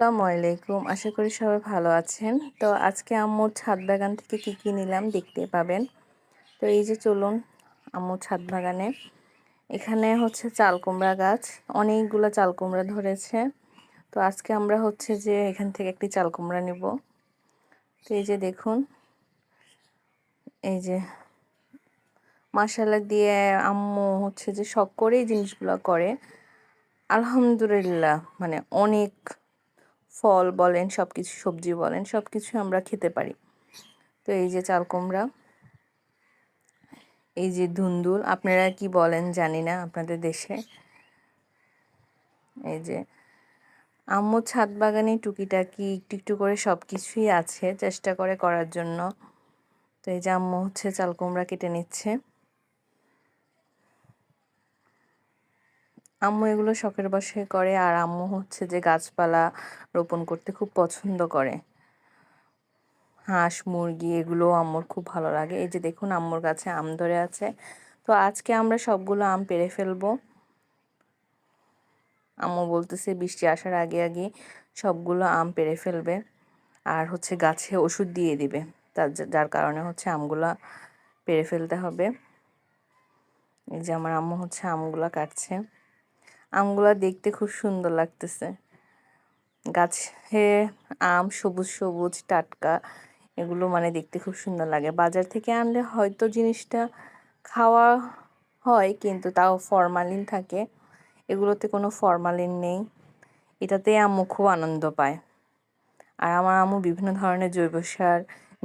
আসসালামু আলাইকুম। আশা করি সবাই ভালো আছেন। তো আজকে আম্মুর ছাদ বাগান থেকে কী কী নিলাম দেখতে পাবেন। তো এই যে চলুন আম্মুর ছাদ বাগানে। এখানে হচ্ছে চাল কুমড়া গাছ। অনেকগুলো চাল কুমড়া ধরেছে। তো আজকে আমরা হচ্ছে যে এখান থেকে একটি চাল কুমড়া নিব। তো এই যে দেখুন, এই যে মশালা দিয়ে আম্মু হচ্ছে যে শখ করেই জিনিসগুলো করে। আলহামদুলিল্লাহ মানে অনেক ফল বলেন সব কিছু সবজি বলেন সব কিছু আমরা খেতে পারি। তো এই যে চাল কুমড়া, এই যে ধুন্দুল, আপনারা কি বলেন জানি না আপনাদের দেশে। এই যে আম্মু ছাদ বাগানে টুকিটাকি একটু একটু করে সব কিছুই আছে, চেষ্টা করে করার জন্য। তো এই যে আম্মু হচ্ছে চাল কুমড়া কেটে নিচ্ছে। আম্মু এগুলো শখের বসে করে, আর আম্মু হচ্ছে যে গাছপালা রোপণ করতে খুব পছন্দ করে। হাঁস, মুরগি এগুলো আম্মুর খুব ভালো লাগে। এই যে দেখুন, আম্মুর কাছে আম ধরে আছে। তো আজকে আমরা সবগুলো আম পেরে ফেলব। আম্মু বলতেছে বৃষ্টি আসার আগে আগে সবগুলো আম পেরে ফেলবে আর হচ্ছে গাছে ওষুধ দিয়ে দিবে। তার যার কারণে হচ্ছে আমগুলা পেরে ফেলতে হবে। এই যে আমার আম্মু হচ্ছে আমগুলা কাটছে। আমগুলা দেখতে খুব সুন্দর লাগতেছে। গাছে আম সবুজ সবুজ, টাটকা, এগুলো মানে দেখতে খুব সুন্দর লাগে। বাজার থেকে আনলে হয়তো জিনিসটা খাওয়া হয়, কিন্তু তাও ফরমালিন থাকে। এগুলোতে কোনো ফরমালিন নেই। এটাতে আম্মু খুব আনন্দ পায়। আর আমার আম্মু বিভিন্ন ধরনের জৈব সার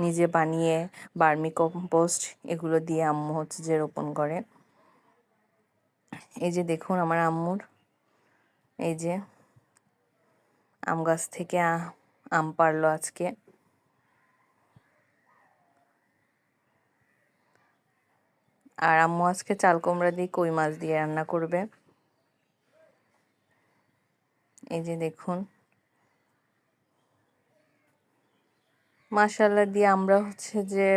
নিজে বানিয়ে, বার্মি কম্পোস্ট এগুলো দিয়ে আম্মু হচ্ছে যে রোপণ করে। এই যে দেখুন আমার আম্মুর এই যে আম গাছ থেকে আম পারল আজকে। আর আম্মু আজকে চাল কুমড়া দিয়ে কই মাছ দিয়ে রান্না করবে? এই যে দেখুন। মাসাল্লা দিয়ে আমরা হচ্ছে যে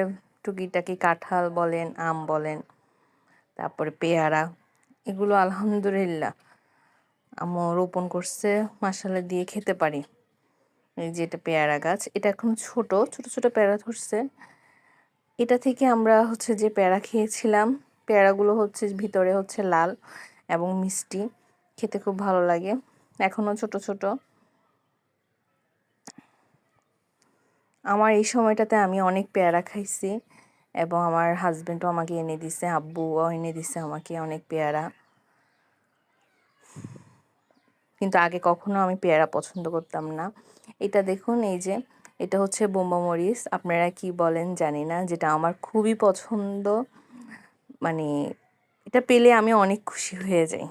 টুকিটাকি কাঁঠাল বলেন, আম বলেন, তারপরে পেয়ারা, এগুলো আলহামদুলিল্লাহ। আম্মু রোপণ করছে মাসালা দিয়ে খেতে পারি। এই যে এটা পেয়ারা গাছ, এটা এখন ছোট ছোট ছোট পেয়ারা ধরছে। এটা থেকে আমরা হচ্ছে যে পেয়ারা খেয়েছিলাম, পেয়ারাগুলো হচ্ছে ভিতরে হচ্ছে লাল এবং মিষ্টি, খেতে খুব ভালো লাগে এখনও ছোট ছোট। আমার এই সময়টাতে আমি অনেক পেয়ারা খাইছি এবং আমার হাজব্যান্ডও আমাকে এনে দিছে, আব্বুও এনে দিছে আমাকে অনেক পেয়ারা। কিন্তু আগে কখনো আমি পেয়ারা পছন্দ করতাম না। এটা দেখুন, এই যে, এটা হচ্ছে বোম্বা মরিচ। আপনারা কি বলেন জানি না, যেটা আমার খুবই পছন্দ। মানে এটা পেলে আমি অনেক খুশি হয়ে যাই।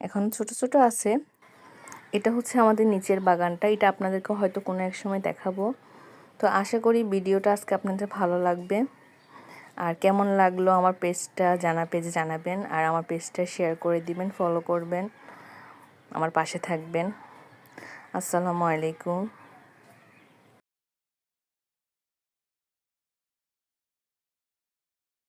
এখন ছোট ছোট আছে। এটা হচ্ছে আমাদের নিচের বাগানটা। এটা আপনাদেরকে হয়তো কোনো এক সময় দেখাবো। তো আশা করি ভিডিওটা আজকে আপনাদের ভালো লাগবে। আর কেমন লাগল আমার পেজটা জানা, পেজে জানাবেন আর আমার পেজটা শেয়ার করে দিবেন ফলো করবেন, আমার পাশে থাকবেন। আসসালামু আলাইকুম।